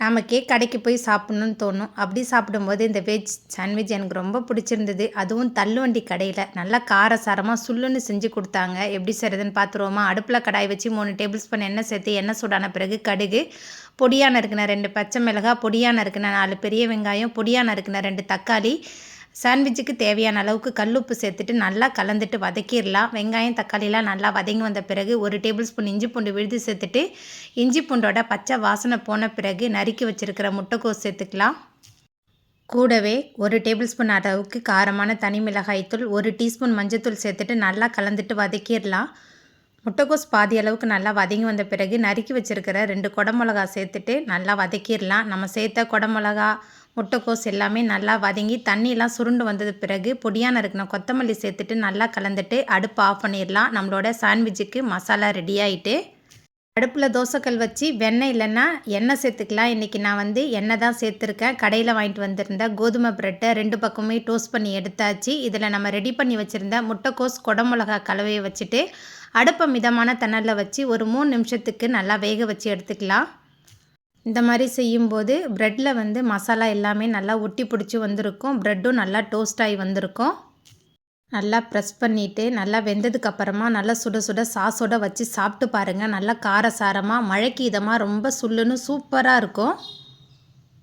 நமக்கே கடைக்கு போய் சாப்பிட்ணுன்னு தோணும். அப்படி சாப்பிடும்போது இந்த வெஜ் சாண்ட்விச் எனக்கு ரொம்ப பிடிச்சிருந்தது. அதுவும் தள்ளுவண்டி கடையில் நல்லா காரசாரமாக சுல்லுன்னு செஞ்சு கொடுத்தாங்க. எப்படி செய்கிறதுன்னு பார்த்துருவோமா அடுப்பில் கடாய் வச்சு மூணு டேபிள் ஸ்பூன் எண்ணெய் சேர்த்து எண்ணெய் சூடான பிறகு கடுகு பொடியான இருக்குன ரெண்டு பச்சை மிளகாய் பொடியான இருக்குன நாலு பெரிய வெங்காயம் பொடியான இருக்குன ரெண்டு தக்காளி சாண்ட்விட்சுக்கு தேவையான அளவுக்கு கல்லுப்பு சேர்த்துட்டு நல்லா கலந்துட்டு வதக்கிடலாம். வெங்காயம் தக்காளிலாம் நல்லா வதங்கி வந்த பிறகு ஒரு டேபிள் ஸ்பூன் இஞ்சி பூண்டு விழுது சேர்த்துட்டு இஞ்சி பூண்டோட பச்சை வாசனை போன பிறகு நறுக்கி வச்சுருக்கிற முட்டைக்கோஸ் சேர்த்துக்கலாம். கூடவே ஒரு டேபிள் ஸ்பூன் அளவுக்கு காரமான தனி மிளகாய்த்தூள் ஒரு டீஸ்பூன் மஞ்சத்தூள் சேர்த்துட்டு நல்லா கலந்துட்டு வதக்கிடலாம். முட்டைக்கோஸ் பாதி அளவுக்கு நல்லா வதங்கி வந்த பிறகு நறுக்கி வச்சுருக்கிற ரெண்டு குடமிளகா சேர்த்துட்டு நல்லா வதக்கிடலாம். நம்ம சேர்த்த குடமிளகா முட்டைக்கோஸ் எல்லாமே நல்லா வதங்கி தண்ணியெலாம் சுருண்டு வந்தது பிறகு பொடியான இருக்கணும் கொத்தமல்லி சேர்த்துட்டு நல்லா கலந்துட்டு அடுப்பு ஆஃப் பண்ணிடலாம். நம்மளோட சாண்ட்விட்சுக்கு மசாலா ரெடி ஆகிட்டு அடுப்பில் தோசைக்கல் வச்சு வெண்ணெய் இல்லைன்னா எண்ணெய் சேர்த்துக்கலாம். இன்றைக்கி நான் வந்து எண்ணெய் தான் சேர்த்துருக்கேன். கடையில் வாங்கிட்டு வந்திருந்த கோதுமை ப்ரெட்டை ரெண்டு பக்கமே டோஸ்ட் பண்ணி எடுத்தாச்சு. இதில் நம்ம ரெடி பண்ணி வச்சுருந்த முட்டைக்கோஸ் குடமிளகா கலவையை வச்சுட்டு அடுப்பை மிதமான தணலில் வச்சு ஒரு மூணு நிமிஷத்துக்கு நல்லா வேக வச்சு எடுத்துக்கலாம். இந்த மாதிரி செய்யும்போது ப்ரெட்டில் வந்து மசாலா எல்லாமே நல்லா ஒட்டி பிடிச்சி வந்திருக்கும். ப்ரெட்டும் நல்லா டோஸ்ட் ஆகி வந்திருக்கும். நல்லா ப்ரெஸ் பண்ணிவிட்டு நல்லா வெந்ததுக்கு அப்புறமா நல்லா சுட சுட சாஸோட வச்சு சாப்பிட்டு பாருங்கள் நல்லா காரசாரமாக மழைக்கு இதமாக ரொம்ப சுள்ளுன்னு சூப்பராக இருக்கும்.